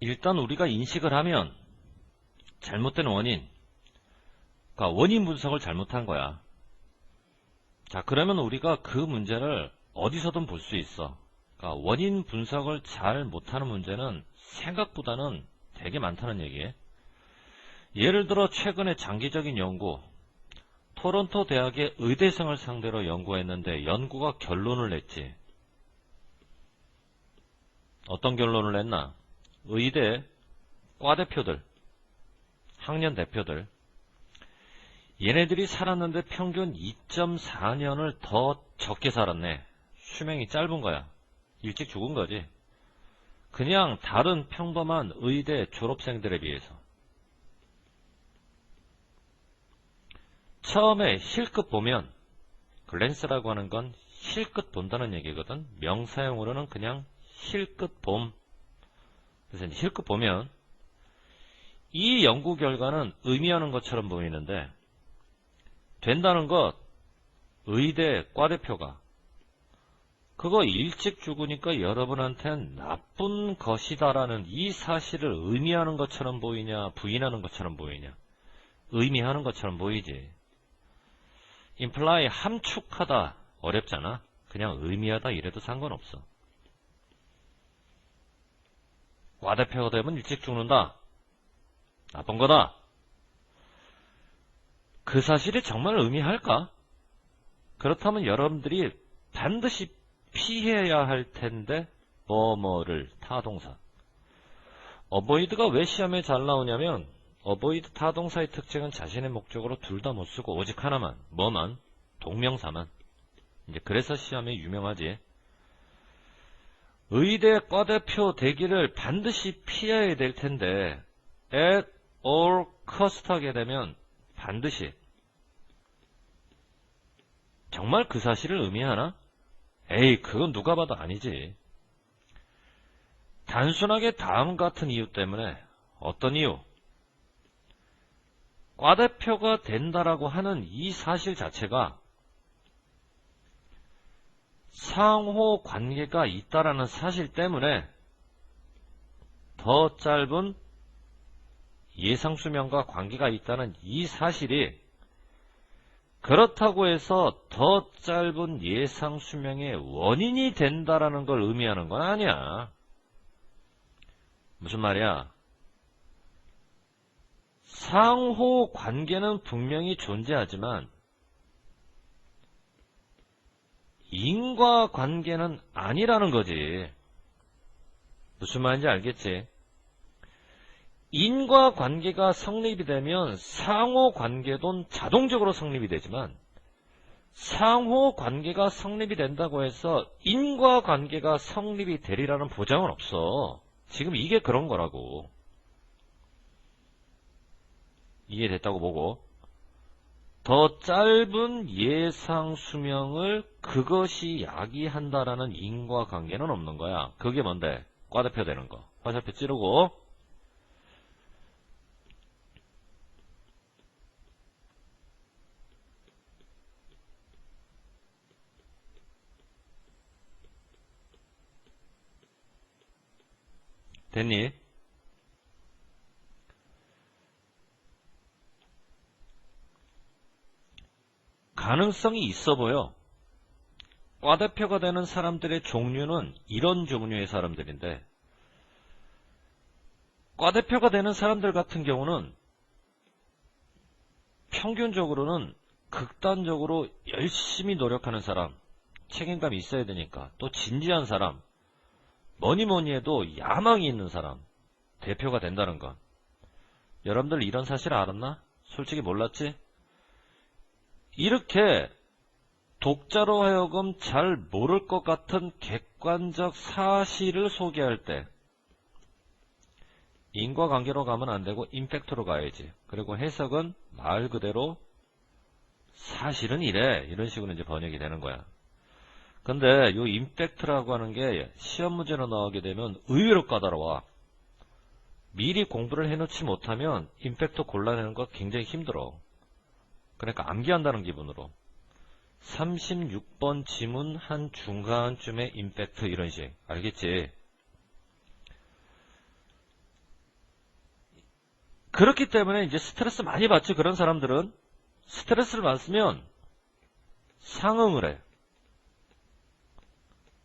일단 우리가 인식을 하면 잘못된 원인, 그러니까 원인 분석을 잘못한 거야. 자, 그러면 우리가 그 문제를 어디서든 볼 수 있어. 그러니까 원인 분석을 잘 못하는 문제는 생각보다는 되게 많다는 얘기예요. 예를 들어 최근에 장기적인 연구, 토론토 대학의 의대생을 상대로 연구했는데 연구가 결론을 냈지. 어떤 결론을 냈나? 의대 과대표들, 학년 대표들, 얘네들이 살았는데 평균 2.4년을 더 적게 살았네. 수명이 짧은 거야. 일찍 죽은 거지. 그냥 다른 평범한 의대 졸업생들에 비해서. 처음에 실끝 보면 글랜스라고 하는 건 실끝 본다는 얘기거든. 명사용으로는 그냥 실끝 봄. 그래서 실끝 보면 이 연구 결과는 의미하는 것처럼 보이는데 된다는 것 의대 과대표가 그거 일찍 죽으니까 여러분한텐 나쁜 것이다라는 이 사실을 의미하는 것처럼 보이냐 부인하는 것처럼 보이냐 의미하는 것처럼 보이지. imply 함축하다 어렵잖아. 그냥 의미하다 이래도 상관없어 과대표가 되면 일찍 죽는다. 나쁜 거다. 그 사실이 정말 의미할까? 그렇다면 여러분들이 반드시 피해야 할 텐데 뭐뭐를 타동사. 어보이드가 왜 시험에 잘 나오냐면 어보이드 타동사의 특징은 자신의 목적으로 둘 다 못 쓰고 오직 하나만 뭐만? 동명사만. 이제 그래서 시험에 유명하지 의대 과대표 되기를 반드시 피해야 될 텐데 at all cost 하게 되면 반드시 정말 그 사실을 의미하나? 에이, 그건 누가 봐도 아니지. 단순하게 다음 같은 이유 때문에 어떤 이유? 과대표가 된다라고 하는 이 사실 자체가 상호 관계가 있다라는 사실 때문에 더 짧은 예상 수명과 관계가 있다는 이 사실이 그렇다고 해서 더 짧은 예상 수명의 원인이 된다라는 걸 의미하는 건 아니야. 무슨 말이야? 상호 관계는 분명히 존재하지만 인과 관계는 아니라는 거지. 무슨 말인지 알겠지? 인과 관계가 성립이 되면 상호 관계도 자동적으로 성립이 되지만 상호 관계가 성립이 된다고 해서 인과 관계가 성립이 되리라는 보장은 없어. 지금 이게 그런 거라고. 이해됐다고 보고 더 짧은 예상 수명을 그것이 야기한다라는 인과 관계는 없는 거야. 그게 뭔데? 과대표 되는 거. 화살표 찌르고 됐니? 가능성이 있어 보여. 과대표가 되는 사람들의 종류는 이런 종류의 사람들인데, 과대표가 되는 사람들 같은 경우는 평균적으로는 극단적으로 열심히 노력하는 사람, 책임감이 있어야 되니까, 또 진지한 사람, 뭐니 뭐니 해도 야망이 있는 사람, 대표가 된다는 건. 여러분들 이런 사실 알았나? 솔직히 몰랐지? 이렇게 독자로 하여금 잘 모를 것 같은 객관적 사실을 소개할 때 인과관계로 가면 안 되고 임팩트로 가야지. 그리고 해석은 말 그대로 사실은 이래 이런 식으로 이제 번역이 되는 거야. 근데 요 임팩트라고 하는 게 시험 문제로 나오게 되면 의외로 까다로워. 미리 공부를 해놓지 못하면 임팩트 골라내는 거 굉장히 힘들어. 그러니까 암기한다는 기분으로. 36번 지문 한 중간쯤의 임팩트 이런 식. 알겠지? 그렇기 때문에 이제 스트레스 많이 받지 그런 사람들은 스트레스를 받으면 상응을 해.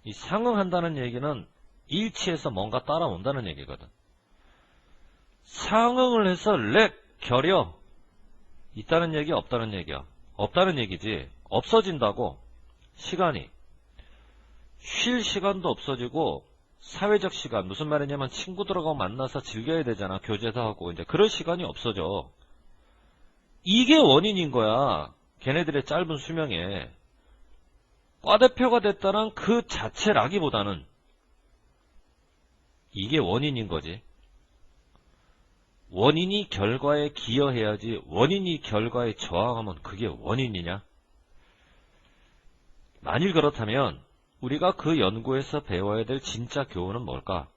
이 상응한다는 얘기는 일치해서 뭔가 따라온다는 얘기거든. 상응을 해서 렉, 결여 있다는 얘기 없다는 얘기야. 없다는 얘기지. 없어진다고. 시간이. 쉴 시간도 없어지고 사회적 시간. 무슨 말이냐면 친구들하고 만나서 즐겨야 되잖아. 교제도 하고. 이제 그럴 시간이 없어져. 이게 원인인 거야. 걔네들의 짧은 수명에. 과대표가 됐다는 그 자체라기보다는 이게 원인인 거지 원인이 결과에 기여해야지 원인이 결과에 저항하면 그게 원인이냐 만일 그렇다면 우리가 그 연구에서 배워야 될 진짜 교훈은 뭘까?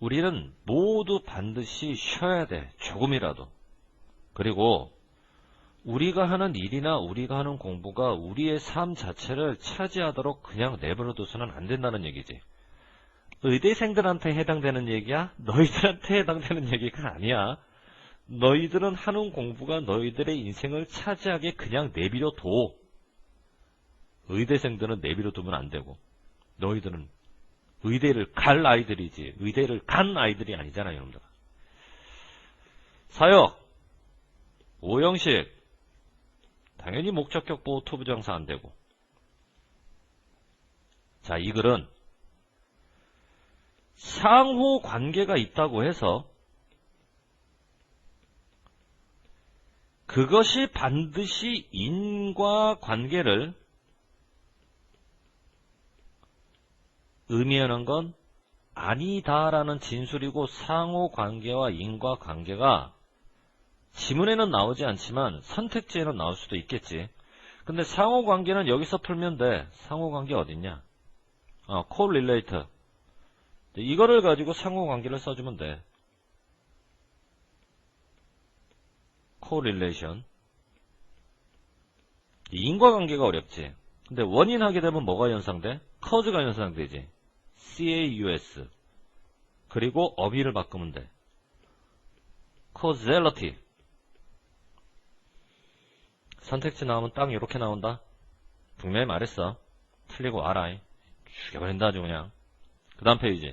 우리는 모두 반드시 쉬어야 돼. 조금이라도. 그리고 우리가 하는 일이나 우리가 하는 공부가 우리의 삶 자체를 차지하도록 그냥 내버려 둬서는 안 된다는 얘기지. 의대생들한테 해당되는 얘기야? 너희들한테 해당되는 얘기가 아니야. 너희들은 하는 공부가 너희들의 인생을 차지하게 그냥 내버려 둬. 의대생들은 내비로 두면 안 되고 너희들은 의대를 갈 아이들이지 의대를 간 아이들이 아니잖아요 여러분들 사역 오형식 당연히 목적격 보호 투부정사 안 되고 자 이 글은 상호 관계가 있다고 해서 그것이 반드시 인과 관계를 의미하는 건 아니다라는 진술이고 상호 관계와 인과 관계가 지문에는 나오지 않지만 선택지에는 나올 수도 있겠지. 근데 상호 관계는 여기서 풀면 돼. 상호 관계 어딨냐? 어, correlate. 이거를 가지고 상호관계를 써주면 돼. correlation. 인과관계가 어렵지. 근데 원인 하게 되면 뭐가 연상돼? cause가 연상되지. caus 그리고 어휘를 바꾸면 돼. causality 선택지 나오면 딱 이렇게 나온다. 분명히 말했어. 틀리고 알아. 죽여버린다 아주 그냥. 그 다음 페이지.